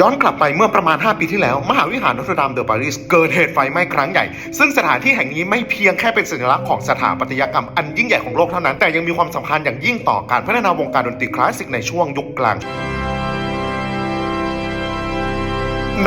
ย้อนกลับไปเมื่อประมาณ 5 ปีที่แล้ว มหาวิหารนอตรดามเดอปารีสเกิดเหตุไฟไหม้ครั้งใหญ่ ซึ่งสถานที่แห่งนี้ไม่เพียงแค่เป็นสัญลักษณ์ของสถาปัตยกรรมอันยิ่งใหญ่ของโลกเท่านั้น แต่ยังมีความสำคัญอย่างยิ่งต่อการพัฒนาวงการดนตรีคลาสสิกในช่วงยุคกลาง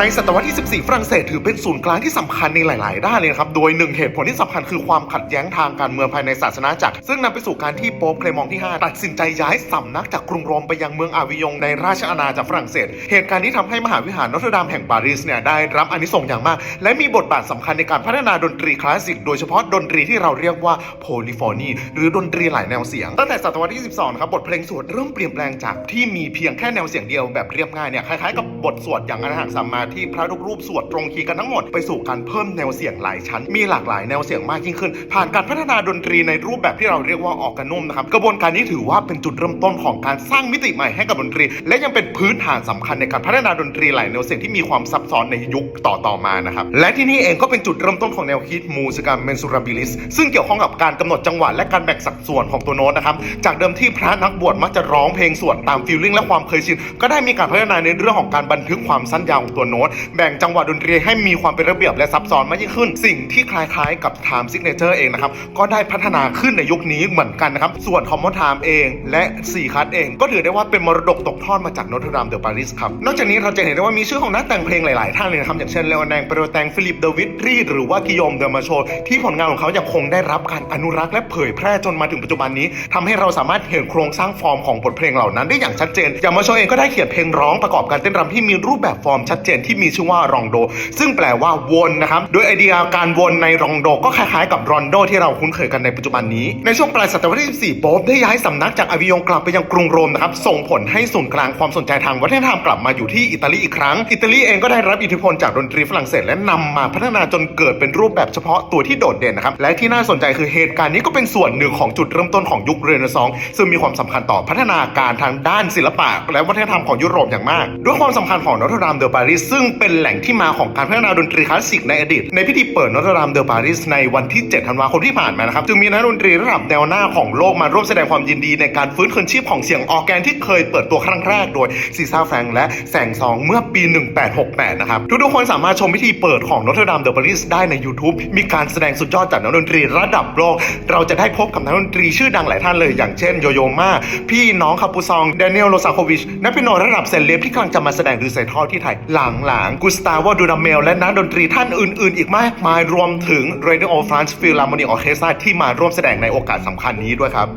ในศตวรรษที่ 14 ฝรั่งเศสถือเป็นศูนย์กลางที่สำคัญในหลาย ๆ ด้านเลยครับ โดยหนึ่งเหตุผลที่สำคัญคือความขัดแย้งทางการเมืองภายในศาสนาจักร ซึ่งนำไปสู่การที่โป๊ปเคลมองที่ 5 ตัดสินใจย้ายสำนักจากกรุงโรมไปยังเมืองอาวิยงในราชอาณาจักรฝรั่งเศส เหตุการณ์ที่ทำให้มหาวิหารนอตรดามแห่งปารีสเนี่ยได้รับอานิสงส์อย่างมาก และมีบทบาทสำคัญในการพัฒนาดนตรีคลาสสิก โดยเฉพาะดนตรีที่เราเรียกว่าโพลิฟอนีหรือดนตรีหลายแนวเสียง ตั้งแต่ศตวรรษที่ 12 ครับบทเพลงสวดเริ่มเปลี่ยนแปลงจากที่มีเพียงแค่แนวเสียงเดียวแบบเรียบง่ายเนี่ยคล้ายๆกับบทสวดอย่างอรหังสัมมาที่พระทุกรูปสวดตรงคีย์กันทั้งหมดไปสู่การเพิ่มแนวเสียงหลายชั้น มีหลากหลายแนวเสียงมากยิ่งขึ้น ผ่านการพัฒนาดนตรีในรูปแบบที่เราเรียกว่าออกกานุ่มนะครับกระบวนการนี้ถือว่าเป็นจุดเริ่มต้นของการสร้างมิติใหม่ให้กับดนตรี และยังเป็นพื้นฐานสำคัญในการพัฒนาดนตรีหลายแนวเสียงที่มีความซับซ้อนในยุคต่อๆมานะครับและที่นี่เองก็เป็นจุดเริ่มต้นของแนวคิดมูสิกาเมนซูราบิลิสซึ่งเกี่ยวข้องกับการกำหนดจังหวะและการแบ่งสัดส่วนของตัวโน้ตนะครับจากเดิมที่พระนักบวชมักจะร้องเพลงสวดตามฟีลลิ่งและความเคยชินก็ได้มีการพัฒนาในเรื่องของการบันทึกความสั้นยาวของตัวโน้ต แบ่งจังหวะดนตรีให้มีความเป็นระเบียบและซับซ้อนมากยิ่งขึ้น สิ่งที่คล้ายๆกับ Time Signature เองนะครับ ก็ได้พัฒนาขึ้นในยุคนี้เหมือนกันนะครับ ส่วน Common Time เอง และ4คัทเอง ก็ถือได้ว่าเป็นมรดกตกทอดมาจากโนอตรดามเดอปารีสครับ นอกจากนี้เราจะเห็นได้ว่ามีชื่อของนักแต่งเพลงหลายๆท่านเลยนะครับอย่างเช่นเลโอแนงเปโรแตงฟิลิปเดวิดรีดหรือว่ากิโยมเดอมาโชที่ผลงานของเขายังคงได้รับการอนุรักษ์และเผยแพร่จนมาถึงปัจจุบันนี้ทำให้เราสามารถเห็นโครงสร้างฟอร์มของบทเพลงเหล่านั้นได้อย่างชัดเจน อย่างมาโชเองก็ได้เขียนเพลงร้องประกอบการเต้นรำที่มีรูปแบบฟอร์มชัดเจนที่มีชื่อว่ารองโด ซึ่งแปลว่าวนนะครับ โดยไอเดียการวนในรองโดก็คล้ายๆกับรอนโดที่เราคุ้นเคยกันในปัจจุบันนี้ ในช่วงปลายศตวรรษที่14โป๊ปได้ย้ายสำนักจากอวิยงกลับไปยังกรุงโรมนะครับ ส่งผลให้ศูนย์กลางความสนใจทางวัฒนธรรมกลับมาอยู่ที่อิตาลีอีกครั้ง อิตาลีเองก็ได้รับอิทธิพลจากดนตรีฝรั่งเศสและนำมาพัฒนาจนเกิดเป็นรูปแบบเฉพาะตัวที่โดดเด่นนะครับ และที่น่าสนใจคือเหตุการณ์นี้ก็เป็นส่วนหนึ่งของจุดเริ่มต้นของยุคเรเนซองส์ซึ่งมีความสำคัญต่อพัฒนาการทางด้านศิลปะ และวัฒนธรรมของยุโรปอย่างมาก ด้วยความสำคัญของนอตรดามเดอปารีสซึ่งเป็นแหล่งที่มาของการพัฒนาดนตรีคลาสสิกในอดีต ในพิธีเปิดนอตรามเดอปารีสในวันที่ 7 ธันวาคมที่ผ่านมานะครับจึงมีนักดนตรีระดับแนวหน้าของโลกมาร่วมแสดงความยินดีในการฟื้นคืนชีพของเสียงออแกนที่เคยเปิดตัวครั้งแรกโดยซีซ่าแฟรงและแสงซองเมื่อปี 1868 นะครับทุกๆคนสามารถชมพิธีเปิดของนอตรามเดอปารีสได้ใน YouTube มีการแสดงสุดยอดจากนักดนตรีระดับโลก เราจะได้พบกับนักดนตรีชื่อดังหลายท่านเลย อย่างเช่นโยโยมาพี่น้องคาปูซองเดนิเอลโลซาโควิชนักเปียโนระดับเซเลบที่กำลังจะมาแสดงรีไซทอลที่ไทยหลังๆกุสตาโวดูดาเมล และนักดนตรีท่านอื่นๆ อีกมากมายรวมถึง Radio France Philharmonic Orchestra ที่มาร่วมแสดงในโอกาสสำคัญนี้ด้วยครับ